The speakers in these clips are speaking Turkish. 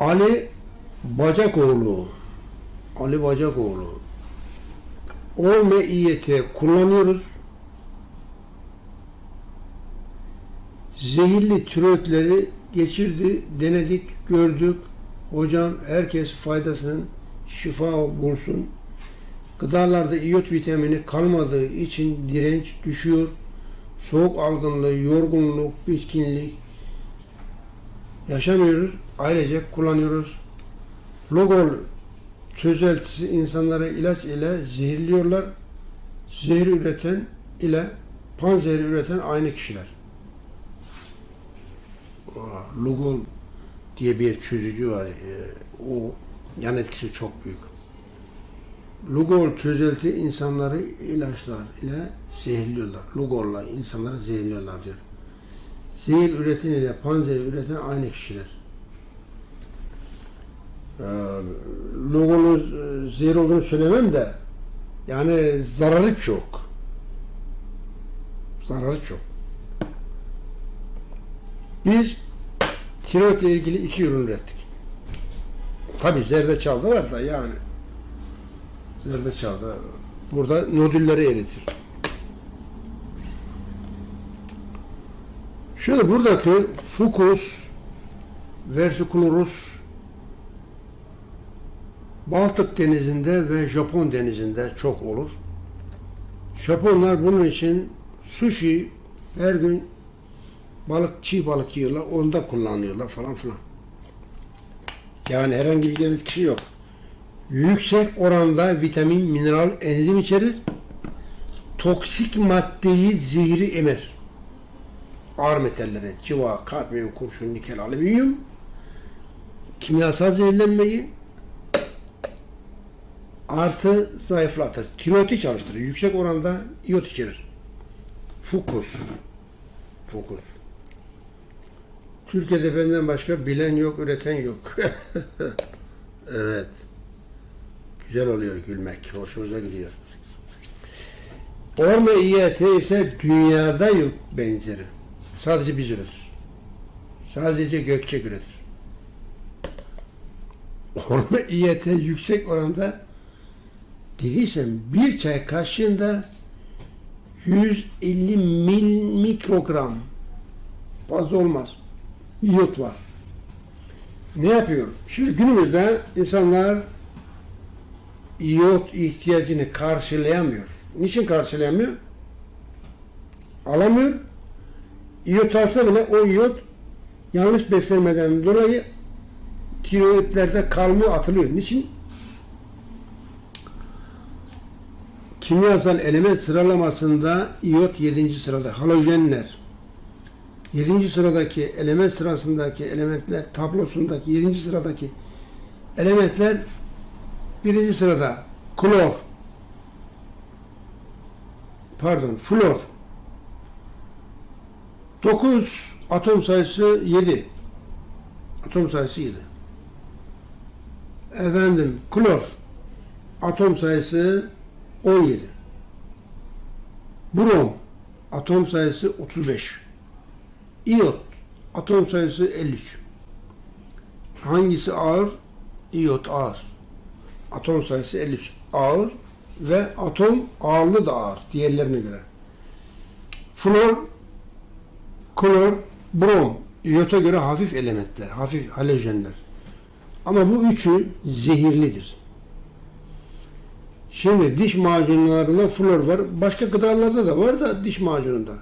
Ali Bacakoğlu. Ali Bacakoğlu. OMİYT kullanıyoruz. Zehirli tiroidleri geçirdi, denedik, gördük. Hocam herkes faydasının şifa bulsun. Gıdalarda iyot vitamini kalmadığı için direnç düşüyor. Soğuk algınlığı, yorgunluk, bitkinlik yaşamıyoruz. Ailecek kullanıyoruz. Logol çözeltisi insanlara ilaç ile zehirliyorlar. Zehir üreten ile panzehir üreten aynı kişiler. Lugol diye bir çözücü var. Ee, o yan etkisi çok büyük. Lugol çözelti insanları ilaçlar ile zehirliyorlar. Lugol'la insanları zehirliyorlar diyor. Zehir üreten ile panzehir üreten aynı kişiler. Ee, Lugol'un e, zehir olduğunu söylemem de yani zararı çok. Zararı çok. Biz tiroidle ilgili iki ürün ürettik. Tabi zerdeçal da var da yani. Zerdeçal da burada nodülleri eritir. Şöyle buradaki Fucus versicolorus Baltık denizinde ve Japon denizinde çok olur. Japonlar bunun için sushi her gün balık çiğ balık yiyorlar, onda kullanıyorlar falan filan. Yani herhangi bir etkisi yok. Yüksek oranda vitamin, mineral, enzim içerir. Toksik maddeyi zehri emer. Ağır metalleri, civa, kadmiyum, kurşun, nikel, alüminyum, kimyasal zehirlenmeyi artı zayıflatır. Tiroidi çalıştırır. Yüksek oranda iot içerir. Fukus. Fukus. Türkiye'de benden başka bilen yok, üreten yok. evet. Güzel oluyor gülmek. Hoşumuza gidiyor. Orma İYT ise dünyada yok benzeri. Sadece biz üretir. Sadece Gökçek üretir. Orma İYT yüksek oranda dediysem bir çay kaşığında 150 mil mikrogram fazla olmaz. İyot var. Ne yapıyor? Şimdi günümüzde insanlar iyot ihtiyacını karşılayamıyor. Niçin karşılayamıyor? Alamıyor. İyot alsa bile o iyot yanlış beslenmeden dolayı tiroidlerde kalmıyor, atılıyor. Niçin? Kimyasal element sıralamasında iyot 7. sırada. Halojenler. 7. sıradaki element sırasındaki elementler tablosundaki 7. sıradaki elementler 1. sırada klor pardon flor 9 atom sayısı 7 atom sayısı 7 efendim klor atom sayısı 17 brom atom sayısı 35 İyot atom sayısı 53 hangisi ağır? İyot ağır. Atom sayısı 53 ağır ve atom ağırlığı da ağır diğerlerine göre. Flor klor brom iyota göre hafif elementler hafif halojenler. Ama bu üçü zehirlidir Şimdi diş macunlarında flor var. Başka gıdalarda da var da diş macununda.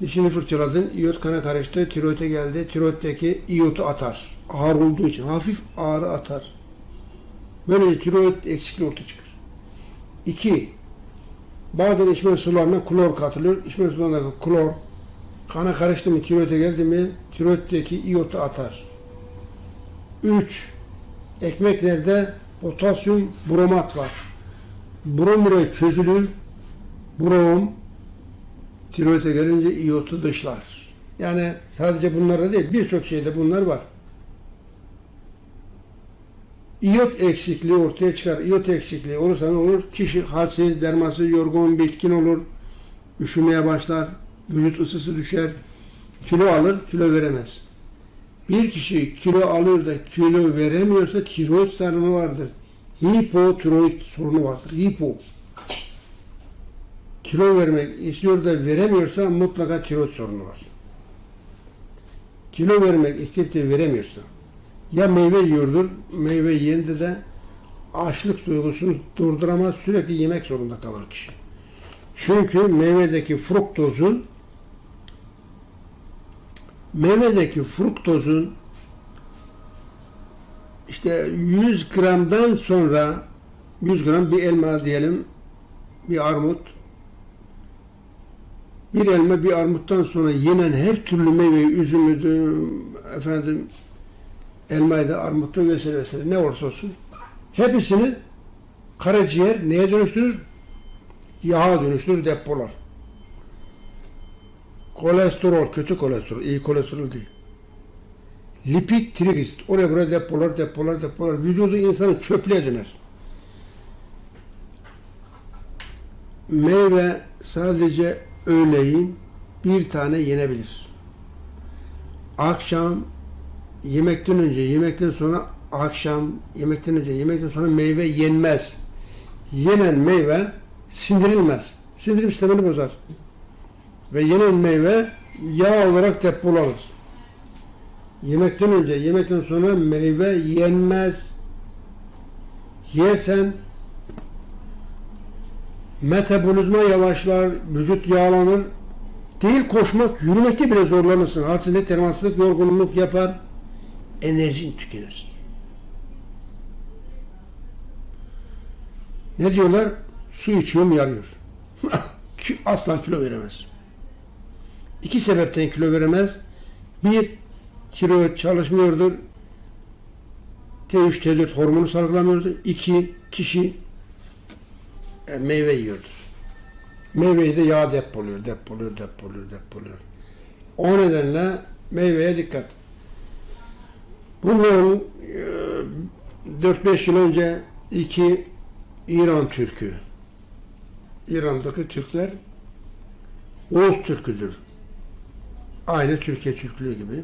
Dişini fırçaladın, iyot kana karıştı, tiroide geldi. Tiroiddeki iyotu atar. Ağır olduğu için hafif ağrı atar. Böylece tiroid eksikliği ortaya çıkar. İki, bazen içme sularına klor katılıyor. İçme sularına klor kana karıştı mı, tiroide geldi mi, tiroiddeki iyotu atar. Üç, ekmeklerde potasyum bromat var. Brom buraya çözülür. Brom tiroide gelince iyotu dışlar. Yani sadece bunlarda değil birçok şeyde bunlar var. İyot eksikliği ortaya çıkar. İyot eksikliği olursa ne olur? Kişi halsiz, dermasız, yorgun, bitkin olur. Üşümeye başlar. Vücut ısısı düşer. Kilo alır, kilo veremez. Bir kişi kilo alıyor da kilo veremiyorsa tiroid sorunu vardır. Hipotiroid sorunu vardır. Hipo. Kilo vermek istiyor da veremiyorsa mutlaka tiroid sorunu var. Kilo vermek isteyip de veremiyorsa ya meyve yiyordur, meyve yiyende de açlık duygusunu durduramaz, sürekli yemek zorunda kalır kişi. Çünkü meyvedeki fruktozun meyvedeki fruktozun işte 100 gramdan sonra 100 gram bir elma diyelim bir armut bir elma bir armuttan sonra yenen her türlü meyve üzümüdü efendim elmaydı armutlu vesaire vesaire ne olursa olsun hepsini karaciğer neye dönüştürür? Yağa dönüştürür depolar. Kolesterol, kötü kolesterol, iyi kolesterol değil. Lipid, trigliserit, oraya buraya depolar, depolar, depolar. Vücudu insanın çöplüğe döner. Meyve sadece öğleyin bir tane yenebilir. Akşam yemekten önce, yemekten sonra akşam, yemekten önce, yemekten sonra meyve yenmez. Yenen meyve sindirilmez. Sindirim sistemini bozar. Ve yenen meyve yağ olarak depolanır. Yemekten önce, yemekten sonra meyve yenmez. Yersen metabolizma yavaşlar, vücut yağlanır. Değil koşmak, yürümekte bile zorlanırsın. Halsizlik, termansızlık, yorgunluk yapar. Enerjin tükenir. Ne diyorlar? Su içiyorum yarıyor. Asla kilo veremez. İki sebepten kilo veremez. Bir, tiroid çalışmıyordur. T3, T4 hormonu salgılamıyordur. İki, kişi e, meyve yiyordur. Meyveyi de yağ depoluyor, depoluyor, depoluyor, depoluyor. O nedenle meyveye dikkat. Bunların e, 4-5 yıl önce iki İran Türk'ü, İran'daki Türkler Oğuz Türk'üdür. Aynı Türkiye Türklüğü gibi.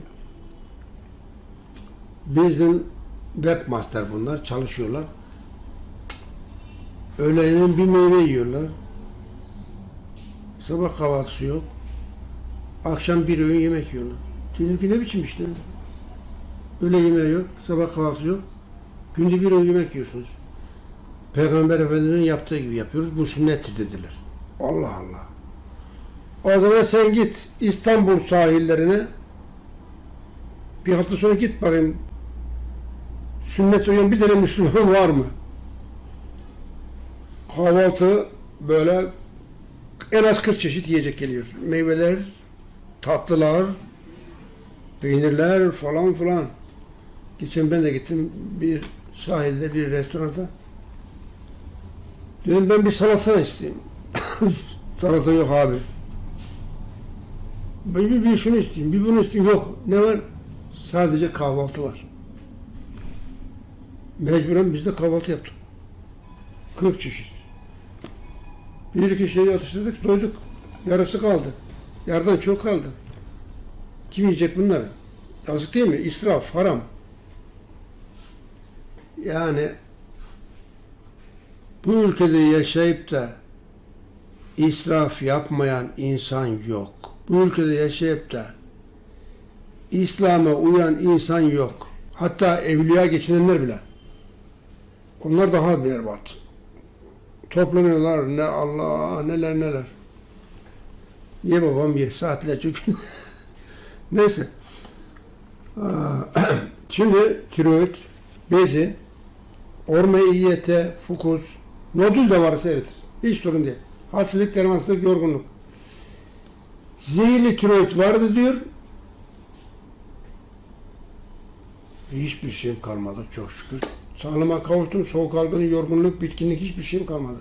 Bizim webmaster bunlar, çalışıyorlar. Öğleyin bir meyve yiyorlar. Sabah kahvaltısı yok. Akşam bir öğün yemek yiyorlar. Dedim ne biçim işte? Öğle yemeği yok, sabah kahvaltısı yok. Günde bir öğün yemek yiyorsunuz. Peygamber Efendimiz'in yaptığı gibi yapıyoruz. Bu sünnettir dediler. Allah Allah. O zaman sen git İstanbul sahillerine bir hafta sonra git bakayım sünnet uyan bir tane Müslüman var mı? Kahvaltı böyle en az 40 çeşit yiyecek geliyor. Meyveler, tatlılar, peynirler falan filan. Geçen ben de gittim bir sahilde bir restoranta. Dedim ben bir salata isteyeyim. salata yok abi. Bir, bir şunu isteyeyim, bir bunu isteyeyim. Yok. Ne var? Sadece kahvaltı var. Mecburen biz de kahvaltı yaptık. 40 çeşit. Bir iki şeyi atıştırdık, doyduk. Yarısı kaldı. Yarıdan çok kaldı. Kim yiyecek bunları? Yazık değil mi? İsraf, haram. Yani bu ülkede yaşayıp da israf yapmayan insan yok. Bu ülkede yaşayıp da İslam'a uyan insan yok. Hatta evliya geçinenler bile. Onlar daha berbat. Toplanıyorlar ne Allah neler neler. Ye babam ye saatlerce gün. Neyse. Şimdi tiroid, bezi, orme iyiyete, fukus, nodül de varsa eritir. Hiç sorun değil. Halsizlik, dermansızlık, yorgunluk. Zehirli tiroid vardı diyor. Hiçbir şeyim kalmadı çok şükür. Sağlığıma kavuştum. Soğuk algını, yorgunluk, bitkinlik hiçbir şeyim kalmadı.